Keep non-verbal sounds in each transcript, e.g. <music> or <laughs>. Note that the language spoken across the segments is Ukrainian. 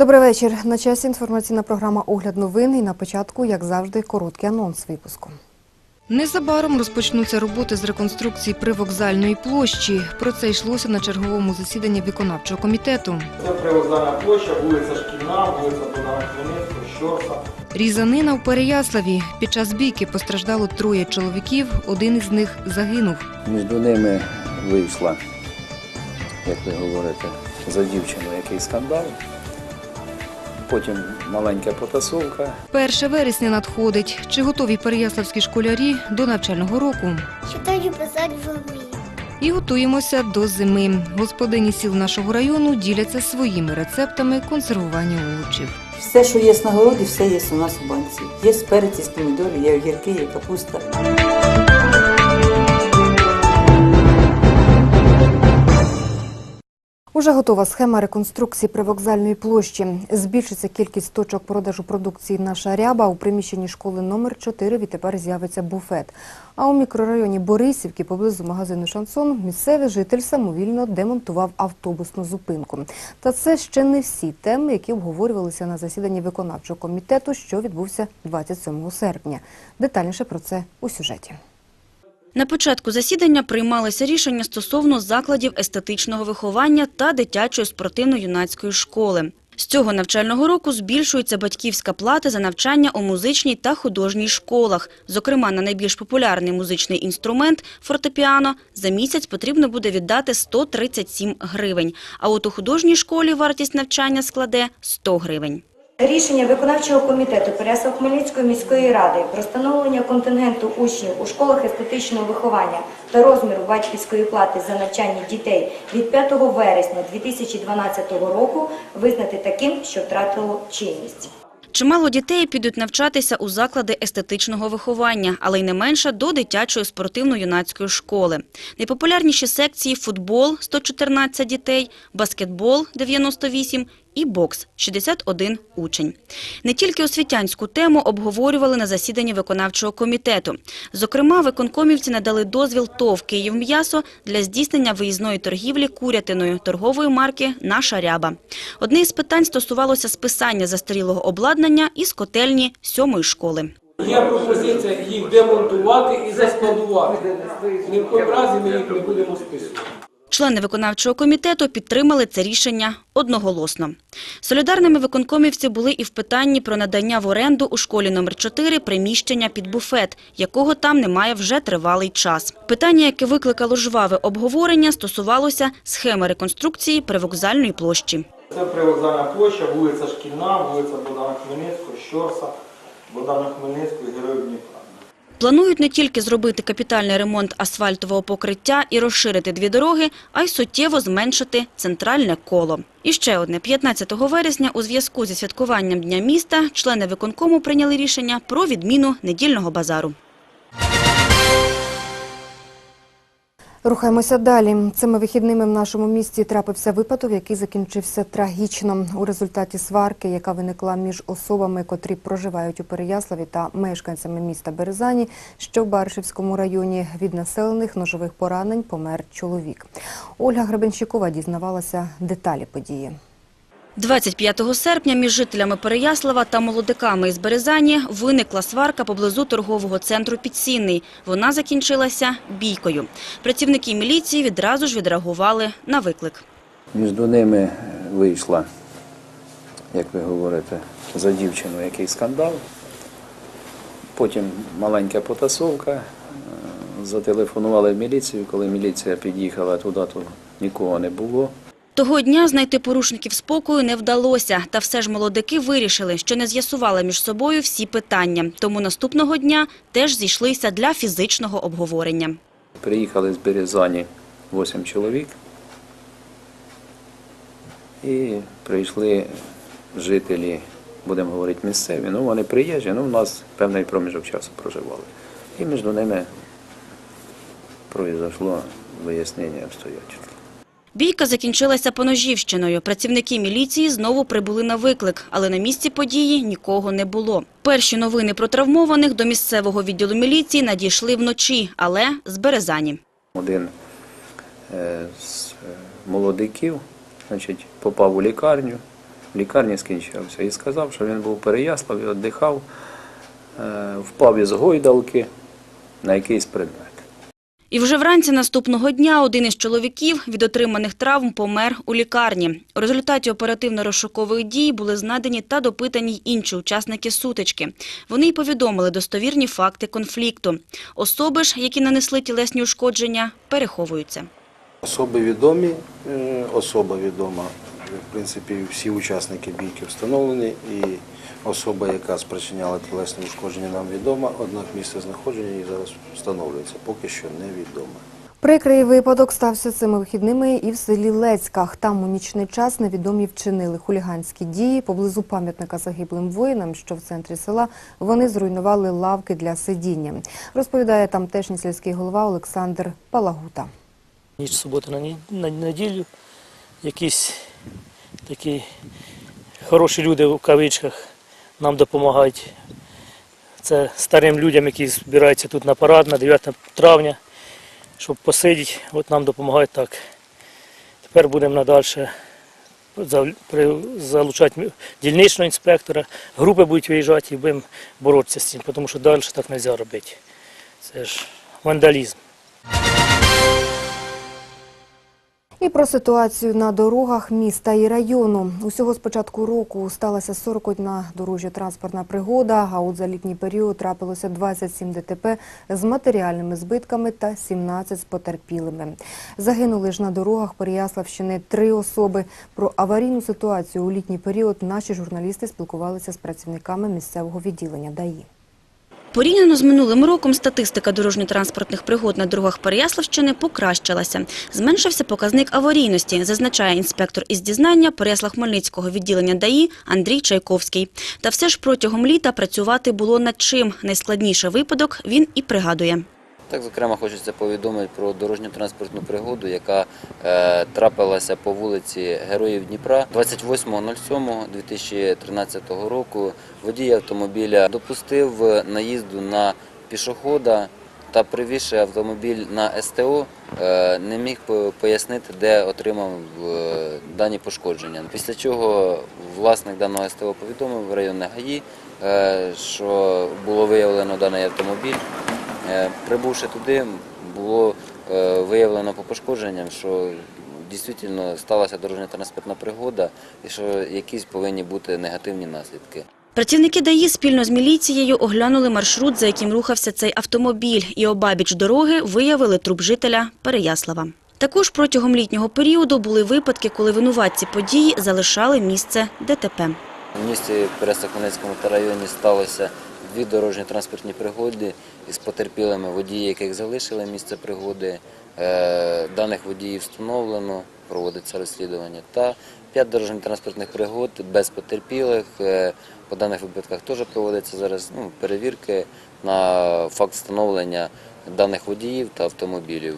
Добрий вечір. На часі інформаційна програма Огляд новин і на початку, як завжди, короткий анонс випуску. Незабаром розпочнуться роботи з реконструкції привокзальної площі. Про це йшлося на черговому засіданні виконавчого комітету. Це привокзальна площа, вулиця Шкільна, вулиця Богдана Хмельницького, Щорса. Різанина в Переяславі. Під час бійки постраждало троє чоловіків, один із них загинув. Між ними вийшла, як ви говорите, за дівчину який скандал. Потім маленька потасовка. 1 вересня надходить. Чи готові переяславські школярі до навчального року? Читаю писати в углі. І готуємося до зими. Господині сіл нашого району діляться своїми рецептами консервування овочів. Все, що є на городі, все є у нас у банці. Є перець, є помідори, є огірки, є капуста. Уже готова схема реконструкції привокзальної площі. Збільшиться кількість точок продажу продукції наша ряба. У приміщенні школи номер 4 відтепер з'явиться буфет. А у мікрорайоні Борисівки поблизу магазину Шансон місцевий житель самовільно демонтував автобусну зупинку. Та це ще не всі теми, які обговорювалися на засіданні виконавчого комітету, що відбувся 27 серпня. Детальніше про це у сюжеті. На початку засідання приймалися рішення стосовно закладів естетичного виховання та дитячої спортивно-юнацької школи. З цього навчального року збільшується батьківська плата за навчання у музичній та художній школах. Зокрема, на найбільш популярний музичний інструмент – фортепіано – за місяць потрібно буде віддати 137 гривень. А от у художній школі вартість навчання складе 100 гривень. Рішення виконавчого комітету Переяслав-Хмельницької міської ради про встановлення контингенту учнів у школах естетичного виховання та розміру батьківської плати за навчання дітей від 5 вересня 2012 року визнати таким, що втратило чинність. Чимало дітей підуть навчатися у заклади естетичного виховання, але й не менше до дитячої спортивно-юнацької школи. Найпопулярніші секції – футбол – 114 дітей, баскетбол – 98 і бокс – 61 учень. Не тільки освітянську тему обговорювали на засіданні виконавчого комітету. Зокрема, виконкомівці надали дозвіл ТОВ «Київм'ясо» для здійснення виїзної торгівлі курятиною торгової марки «Наша ряба». Одне із питань стосувалося списання застарілого обладнання із котельні сьомої школи. Є пропозиція їх демонтувати і заскладувати. Ні в коїм разі ми їх не будемо списувати. Члени виконавчого комітету підтримали це рішення одноголосно. Солідарними виконкомівці були і в питанні про надання в оренду у школі номер 4 приміщення під буфет, якого там немає вже тривалий час. Питання, яке викликало жваве обговорення, стосувалося схеми реконструкції привокзальної площі. Це привокзальна площа, вулиця Шкільна, вулиця Богдана Хмельницького, Щорса, Богдана Хмельницького Героїв Дніпра. Планують не тільки зробити капітальний ремонт асфальтового покриття і розширити дві дороги, а й суттєво зменшити центральне коло. І ще одне. 15 вересня у зв'язку зі святкуванням Дня міста члени виконкому прийняли рішення про відміну недільного базару. Рухаємося далі. Цими вихідними в нашому місті трапився випадок, який закінчився трагічно. У результаті сварки, яка виникла між особами, котрі проживають у Переяславі та мешканцями міста Березані, що в Баршівському районі від населених ножових поранень помер чоловік. Ольга Гребенщикова дізнавалася деталі події. 25 серпня між жителями Переяслава та молодиками із Березані виникла сварка поблизу торгового центру «Підсінний». Вона закінчилася бійкою. Працівники міліції відразу ж відреагували на виклик. Між ними вийшла, як ви говорите, за дівчину який скандал. Потім маленька потасовка. Зателефонували в міліцію. Коли міліція під'їхала туди, то нікого не було. Того дня знайти порушників спокою не вдалося. Та все ж молодики вирішили, що не з'ясували між собою всі питання. Тому наступного дня теж зійшлися для фізичного обговорення. Приїхали з Березані 8 чоловік і прийшли жителі, будемо говорити, місцеві. Ну, вони приїжджі, ну, у нас певний проміжок часу проживали. І між ними произошло вияснення обстоятельств. Бійка закінчилася поножівщиною. Працівники міліції знову прибули на виклик, але на місці події нікого не було. Перші новини про травмованих до місцевого відділу міліції надійшли вночі, але з Березані. Один е, з е, молодиків значить, попав у лікарню, в лікарні скінчався. І сказав, що він був у Переяславі, віддихав, е, впав із гойдалки на якийсь предмет. І вже вранці наступного дня один із чоловіків від отриманих травм помер у лікарні. У результаті оперативно-розшукових дій були знадані та допитані й інші учасники сутички. Вони й повідомили достовірні факти конфлікту. Особи ж, які нанесли тілесні ушкодження, переховуються. Особи відомі, е, особа відома. В принципі, всі учасники бійки встановлені, і особа, яка спричиняла тілесне ушкодження, нам відома, однак місце знаходження її зараз встановлюється, поки що невідомо. Прикрий випадок стався цими вихідними і в селі Лецьках. Там у нічний час невідомі вчинили хуліганські дії. Поблизу пам'ятника загиблим воїнам, що в центрі села, вони зруйнували лавки для сидіння. Розповідає тамтешній сільський голова Олександр Палагута. ніч суботи на неділю. Якісь такі хороші люди в кавичках нам допомагають. Це старим людям, які збираються тут на парад на 9 травня, щоб посидіти, от нам допомагають так. Тепер будемо надальше залучати дільничного інспектора, групи будуть виїжджати і будемо боротися з цим, тому що далі так не можна робити. Це ж вандалізм. І про ситуацію на дорогах міста і району. Усього з початку року сталася 41 дорожньо-транспортна пригода, а от за літній період трапилося 27 ДТП з матеріальними збитками та 17 з потерпілими. Загинули ж на дорогах Переяславщини три особи. Про аварійну ситуацію у літній період наші журналісти спілкувалися з працівниками місцевого відділення ДАІ. Порівняно з минулим роком статистика дорожньо-транспортних пригод на дорогах Переяславщини покращилася. Зменшився показник аварійності, зазначає інспектор із дізнання Переяслав-Хмельницького відділення ДАІ Андрій Чайковський. Та все ж протягом літа працювати було над чим. Найскладніший випадок він і пригадує. Так, зокрема, хочеться повідомити про дорожньо-транспортну пригоду, яка е, трапилася по вулиці Героїв Дніпра 28.07.2013 року. Водій автомобіля допустив наїзду на пішохода та привізши автомобіль на СТО, е, не міг пояснити, де отримав е, дані пошкодження. Після чого власник даного СТО повідомив в районне ГАІ, е, що було виявлено даний автомобіль. Е, Прибувши туди, було е, виявлено по пошкодженням, що дійсно сталася дорожньо-транспортна пригода і що якісь повинні бути негативні наслідки. Працівники ДАІ спільно з міліцією оглянули маршрут, за яким рухався цей автомобіль, і обабіч дороги виявили труп жителя Переяслава. Також протягом літнього періоду були випадки, коли винуватці події залишали місце ДТП. В місті Переяслав-Хмельницькому та районі сталося дві дорожньо-транспортні пригоди із потерпілими водії, яких залишили місце пригоди. Е, Даних водіїв встановлено, проводиться розслідування. Та п'ять дорожньо-транспортних пригод без потерпілих. Е, По даних випадках теж проводяться зараз ну, перевірки на факт встановлення даних водіїв та автомобілів.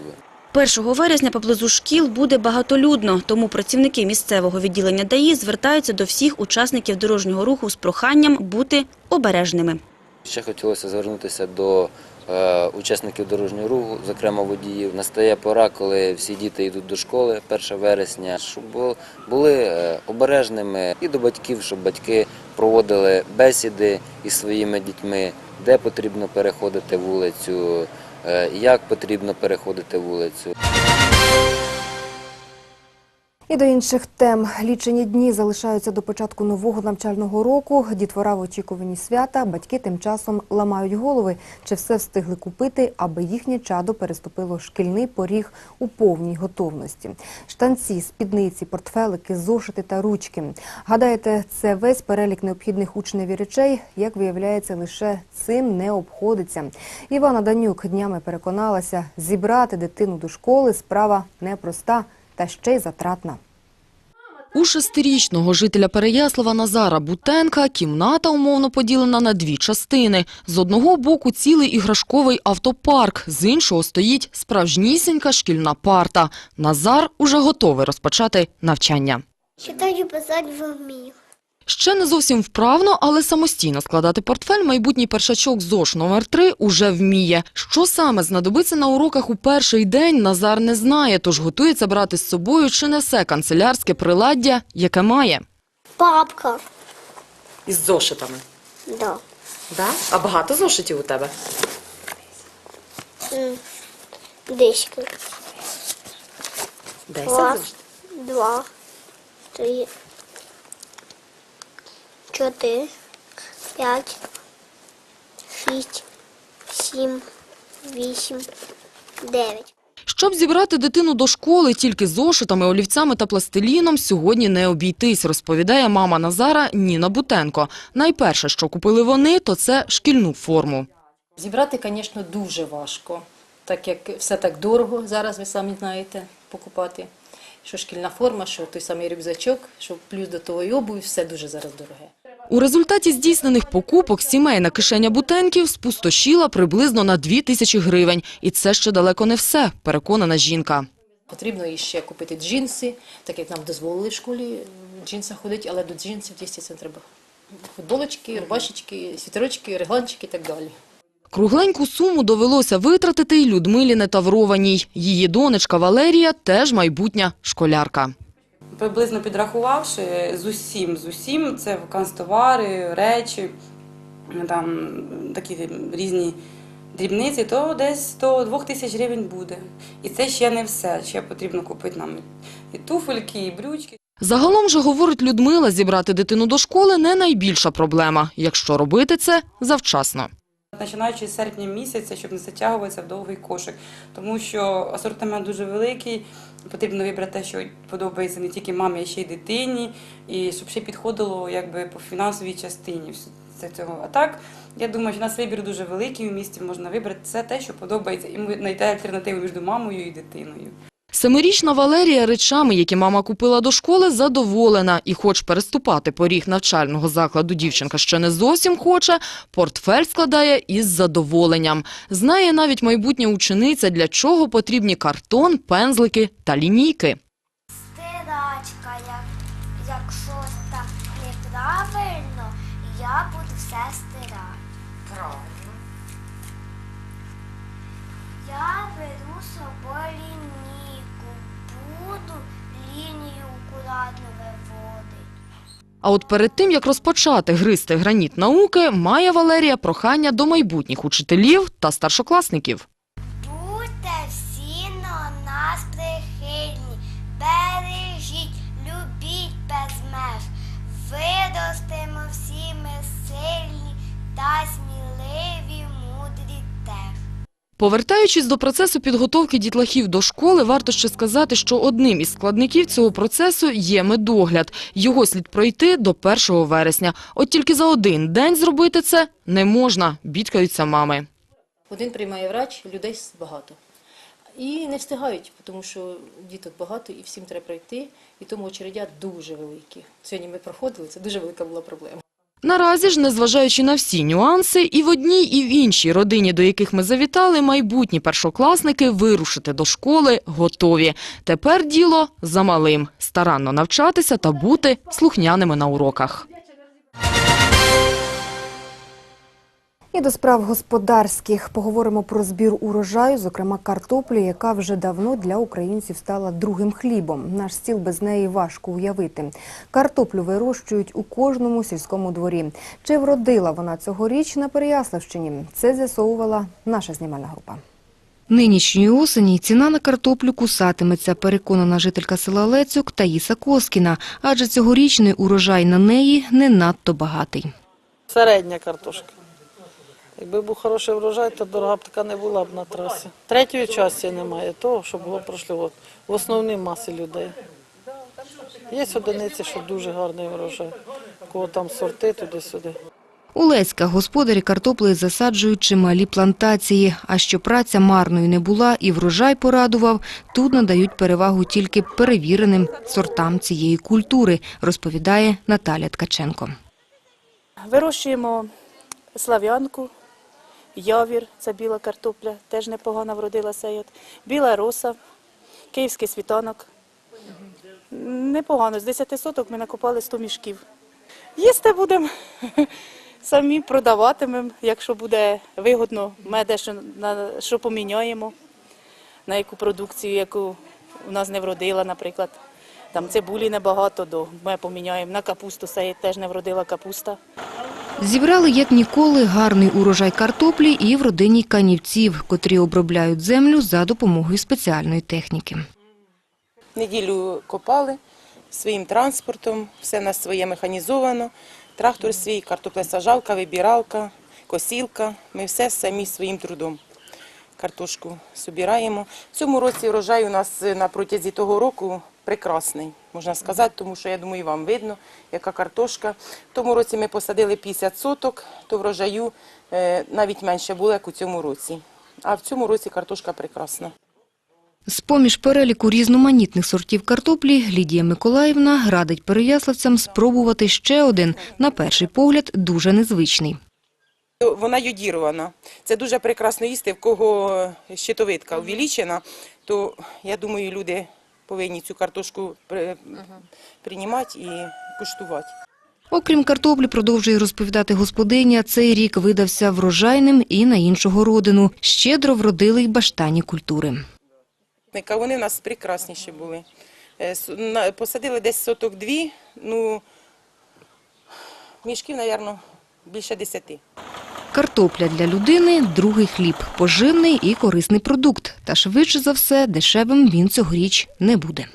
1 вересня поблизу шкіл буде багатолюдно, тому працівники місцевого відділення ДАІ звертаються до всіх учасників дорожнього руху з проханням бути обережними. Ще хотілося звернутися до е, учасників дорожнього руху, зокрема водіїв. Настає пора, коли всі діти йдуть до школи 1 вересня, щоб були е, обережними і до батьків, щоб батьки проводили бесіди із своїми дітьми, де потрібно переходити вулицю, е, як потрібно переходити вулицю. І до інших тем. Лічені дні залишаються до початку нового навчального року. Дітвора в очікуванні свята. Батьки тим часом ламають голови, чи все встигли купити, аби їхнє чадо переступило шкільний поріг у повній готовності. Штанці, спідниці, портфелики, зошити та ручки. Гадаєте, це весь перелік необхідних учневі речей, як виявляється, лише цим не обходиться. Івана Данюк днями переконалася, зібрати дитину до школи справа непроста та ще й затратна. У шестирічного жителя Переяслава Назара Бутенка кімната умовно поділена на дві частини. З одного боку цілий іграшковий автопарк, з іншого стоїть справжнісінька шкільна парта. Назар уже готовий розпочати навчання. Читаю, писати вмію. Ще не зовсім вправно, але самостійно складати портфель майбутній першачок ЗОШ номер 3 уже вміє. Що саме знадобиться на уроках у перший день, Назар не знає, тож готується брати з собою чи несе канцелярське приладдя, яке має. Папка. Із зошитами. Да. Да? А багато зошитів у тебе? Десять зошитів? два, три, чотири, п'ять, шість, сім, вісім, дев'ять. Щоб зібрати дитину до школи тільки зошитами, олівцями та пластиліном сьогодні не обійтись, розповідає мама Назара Ніна Бутенко. Найперше, що купили вони, то це шкільну форму. Зібрати, звісно, дуже важко, так як все так дорого, зараз ви самі знаєте, покупати. Що шкільна форма, що той самий рюкзачок, що плюс до того і обувь, все дуже зараз дороге. У результаті здійснених покупок сімейна кишеня Бутенків спустошіла приблизно на 2 тисячі гривень. І це ще далеко не все, переконана жінка. Потрібно іще купити джинси, так як нам дозволили в школі в джинсах ходити, але до джинсів, звісно, треба футболочки, рубашечки, світерочки, регланчики і так далі. Кругленьку суму довелося витратити й Людмилі Нетаврованій. Її донечка Валерія теж майбутня школярка. Приблизно підрахувавши з усім, з усім, це канцтовари, речі, там такі різні дрібниці, то десь до 2 тисяч гривень буде. І це ще не все. Ще потрібно купити нам і туфельки, і брючки. Загалом же, говорить Людмила, зібрати дитину до школи не найбільша проблема, якщо робити це завчасно. Починаючи з серпня місяця, щоб не затягуватися в довгий кошик, тому що асортимент дуже великий. Потрібно вибрати те, що подобається не тільки мамі, а ще й дитині, і щоб ще підходило якби по фінансовій частині цього. А так, я думаю, що у нас вибір дуже великий у місті. Можна вибрати все те, що подобається, і знайти альтернативу між мамою і дитиною. Семирічна Валерія речами, які мама купила до школи, задоволена. І хоч переступати поріг навчального закладу дівчинка ще не зовсім хоче, портфель складає із задоволенням. Знає навіть майбутня учениця, для чого потрібні картон, пензлики та лінійки. Лінію акуратно виводити. А от перед тим, як розпочати гризти граніт науки, має Валерія прохання до майбутніх учителів та старшокласників. Повертаючись до процесу підготовки дітлахів до школи, варто ще сказати, що одним із складників цього процесу є медогляд. Його слід пройти до 1 вересня. От тільки за один день зробити це не можна, бідкаються мами. Один приймає врач, людей багато. І не встигають, тому що діток багато і всім треба пройти, і тому очередя дуже великі. Сьогодні ми проходили, це дуже велика була проблема. Наразі ж, незважаючи на всі нюанси, і в одній, і в іншій родині, до яких ми завітали, майбутні першокласники вирушити до школи готові. Тепер діло за малим – старанно навчатися та бути слухняними на уроках. І до справ господарських поговоримо про збір урожаю, зокрема картоплі, яка вже давно для українців стала другим хлібом. Наш стіл без неї важко уявити. Картоплю вирощують у кожному сільському дворі. Чи вродила вона цьогоріч на Переяславщині? Це з'ясовувала наша знімальна група. Нинішньої осені ціна на картоплю кусатиметься, переконана жителька села Лецюк Таїса Коскіна, адже цьогорічний урожай на неї не надто багатий. Середня картошка. Якби був хороший врожай, то дорога б така не була б на трасі. Третьої частини немає того, що було прошлий год. В основній масі людей. Є одиниці, що дуже гарний врожай. Кого там сорти туди-сюди. У Леська господарі картоплею засаджують чималі плантації, а що праця марною не була і врожай порадував, тут надають перевагу тільки перевіреним сортам цієї культури, розповідає Наталя Ткаченко. Вирощуємо слав'янку, явір, це біла картопля, теж непогано вродилася. От. Біла роса, київський світанок. Непогано, з 10 соток ми накопали 100 мішків. Їсти будемо, <laughs> самі продаватимемо, якщо буде вигодно, ми дещо на що поміняємо, на яку продукцію, яку у нас не вродила, наприклад. Там цибулі небагато, до ми поміняємо на капусту, це теж не вродила капуста. Зібрали, як ніколи, гарний урожай картоплі і в родині канівців, котрі обробляють землю за допомогою спеціальної техніки. Неділю копали своїм транспортом, все в нас своє механізовано. Трактор свій, картоплесажалка, вибіралка, косілка. Ми все самі своїм трудом. Картошку збираємо. В цьому році врожай у нас на протязі того року прекрасний, можна сказати, тому що я думаю, і вам видно, яка картошка. В тому році ми посадили 50 соток, то врожаю е, навіть менше було, як у цьому році. А в цьому році картошка прекрасна. З-поміж переліку різноманітних сортів картоплі Лідія Миколаївна радить переяславцям спробувати ще один, на перший погляд, дуже незвичний. Вона йодірована. Це дуже прекрасно їсти, в кого щитовидка увеличена, то я думаю, люди повинні цю картошку при- приймати і куштувати. Окрім картоплі, продовжує розповідати господиня, цей рік видався врожайним і на іншого родину. Щедро вродили й баштані культури. Вони в нас прекрасніші були. Е, Посадили десь соток дві, ну, мішків, мабуть, більше десяти. Картопля для людини – другий хліб, поживний і корисний продукт. Та швидше за все, дешевим він цьогоріч не буде.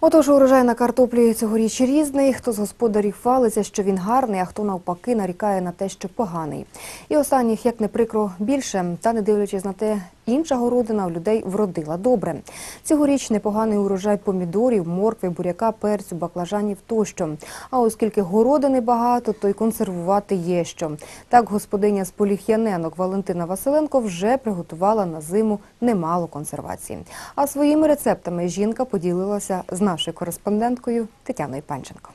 Отож, урожай на картоплі цьогоріч різний. Хто з господарів хвалиться, що він гарний, а хто навпаки нарікає на те, що поганий. І останніх, як не прикро, більше. Та не дивлячись на те, інша городина в людей вродила добре. Цьогоріч непоганий урожай помідорів, моркви, буряка, перцю, баклажанів тощо. А оскільки городини багато, то й консервувати є що. Так господиня з Поліх'яненок Валентина Василенко вже приготувала на зиму немало консервації. А своїми рецептами жінка поділилася з нашою кореспонденткою Тетяною Панченко.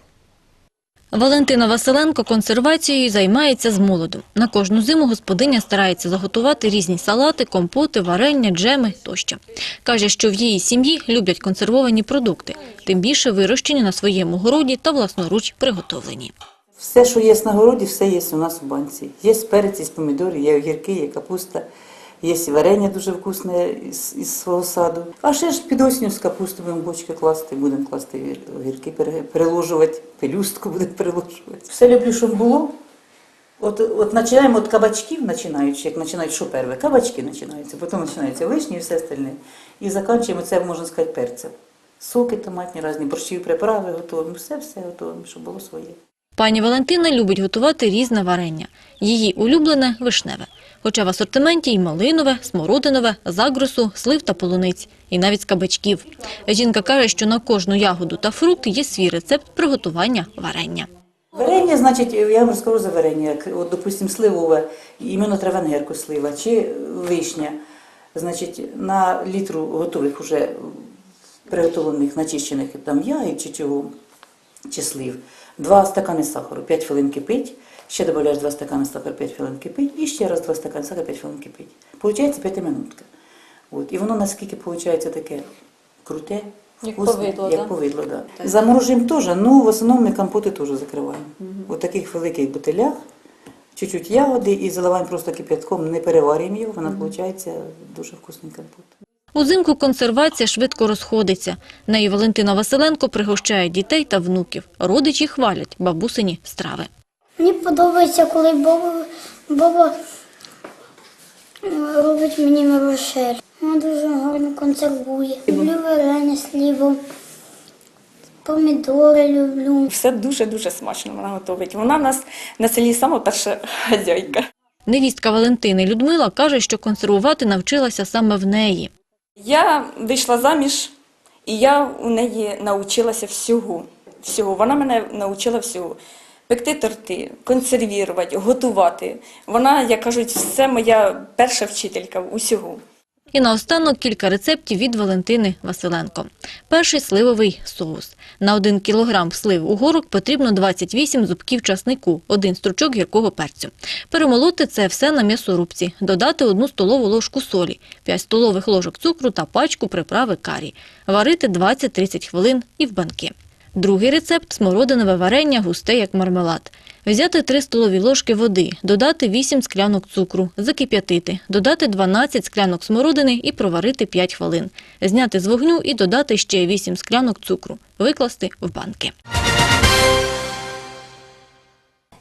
Валентина Василенко консервацією займається з молоду. На кожну зиму господиня старається заготувати різні салати, компоти, варення, джеми тощо. Каже, що в її сім'ї люблять консервовані продукти, тим більше вирощені на своєму городі та власноруч приготовлені. Все, що є на городі, все є у нас в банці. Є перець, є помідори, є огірки, є капуста, є варення дуже вкусне із, із свого саду. А ще ж під осінню з капусти будемо бочки класти, будемо класти огірки, переложувати, пелюстку будемо переложувати. Все люблю, щоб було. От, от починаємо від кабачків, починаючи, як починають що перше, кабачки починаються, потім починаються вишні і все остальне. І закінчуємо це, можна сказати, перцем. Соки томатні, різні борщові приправи готуємо, все-все готуємо, щоб було своє. Пані Валентина любить готувати різне варення. Її улюблене – вишневе. Хоча в асортименті й малинове, смородинове, загрусу, слив та полуниць. І навіть з кабачків. Жінка каже, що на кожну ягоду та фрукт є свій рецепт приготування варення. Варення, значить, я вам розкажу за варення. От, допустим, сливове, іменно травенгерку слива чи вишня. Значить, на літру готових уже приготовлених, начищених там ягід чи чого, чи слив, два стакани сахару, 5 хвилин кипить, ще додаєш 2 стакани сахару, 5 хвилин кипить, і ще раз 2 стакани сахару, 5 хвилин кипить. Получається 5 минутка. От. І воно наскільки виходить таке круте, Як вкусне, повидло, як да? повидло, да. Заморожуємо теж, ну в основному ми компоти теж закриваємо. У таких великих бутилях, чуть-чуть ягоди і заливаємо просто кип'ятком, не переварюємо його, вона виходить дуже вкусний компот. Узимку консервація швидко розходиться. Нею Валентина Василенко пригощає дітей та внуків. Родичі хвалять бабусині страви. Мені подобається, коли баба, баба робить мені мирошер. Вона дуже гарно консервує. Люблю варення сліву, помідори люблю. Все дуже-дуже смачно вона готовить. Вона в нас на селі сама перша хазяйка. Невістка Валентини Людмила каже, що консервувати навчилася саме в неї. Я вийшла заміж, і я у неї навчилася всього. всього. Вона мене навчила всього. Пекти торти, консервувати, готувати. Вона, як кажуть, все моя перша вчителька усього. І наостанок кілька рецептів від Валентини Василенко. Перший – сливовий соус. На 1 кілограм слив у горок потрібно 28 зубків часнику, один стручок гіркого перцю. Перемолоти це все на м'ясорубці, додати 1 столову ложку солі, 5 столових ложок цукру та пачку приправи карі. Варити 20-30 хвилин і в банки. Другий рецепт – смородинове варення густе як мармелад. Взяти 3 столові ложки води, додати 8 склянок цукру, закип'ятити, додати 12 склянок смородини і проварити 5 хвилин. Зняти з вогню і додати ще 8 склянок цукру. Викласти в банки.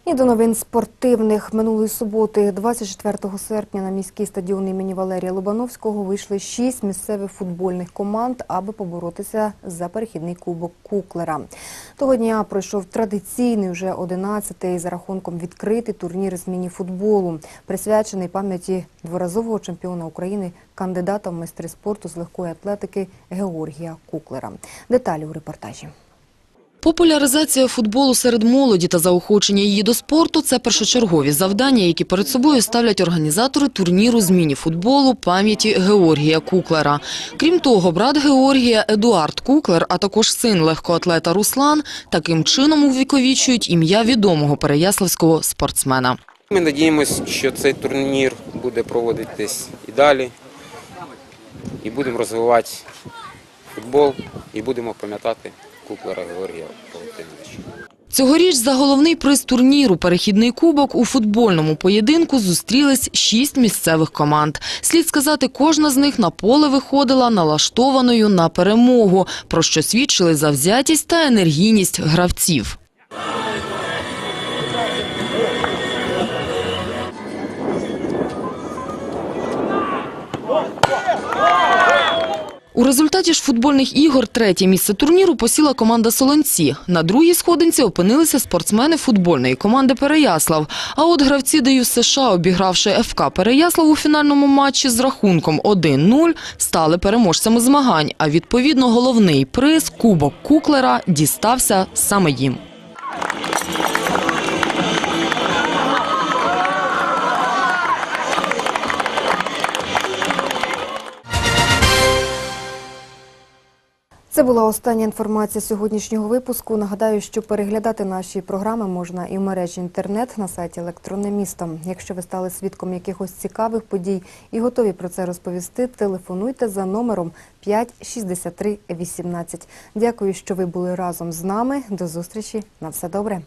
І до новин спортивних минулої суботи, 24 серпня, на міський стадіон імені Валерія Лобановського вийшли шість місцевих футбольних команд, аби поборотися за перехідний кубок Куклера. Того дня пройшов традиційний вже 11-й за рахунком відкритий турнір з міні-футболу, присвячений пам'яті дворазового чемпіона України, кандидата в майстри спорту з легкої атлетики Георгія Куклера. Деталі у репортажі. Популяризація футболу серед молоді та заохочення її до спорту – це першочергові завдання, які перед собою ставлять організатори турніру з міні-футболу пам'яті Георгія Куклера. Крім того, брат Георгія Едуард Куклер, а також син легкоатлета Руслан, таким чином увіковічують ім'я відомого переяславського спортсмена. Ми надіємося, що цей турнір буде проводитись і далі, і будемо розвивати футбол, і будемо пам'ятати Куклера Георгія Валентиновича. Цьогоріч за головний приз турніру «Перехідний кубок» у футбольному поєдинку зустрілись шість місцевих команд. Слід сказати, кожна з них на поле виходила налаштованою на перемогу, про що свідчили завзятість та енергійність гравців. У результаті ж футбольних ігор третє місце турніру посіла команда «Солонці». На другій сходинці опинилися спортсмени футбольної команди «Переяслав». А от гравці ДЮ США, обігравши ФК «Переяслав» у фінальному матчі з рахунком 1-0, стали переможцями змагань. А відповідно головний приз – Кубок Куклера – дістався саме їм. Це була остання інформація сьогоднішнього випуску. Нагадаю, що переглядати наші програми можна і в мережі інтернет на сайті Електронне місто. Якщо ви стали свідком якихось цікавих подій і готові про це розповісти, телефонуйте за номером 56318. Дякую, що ви були разом з нами. До зустрічі. На все добре.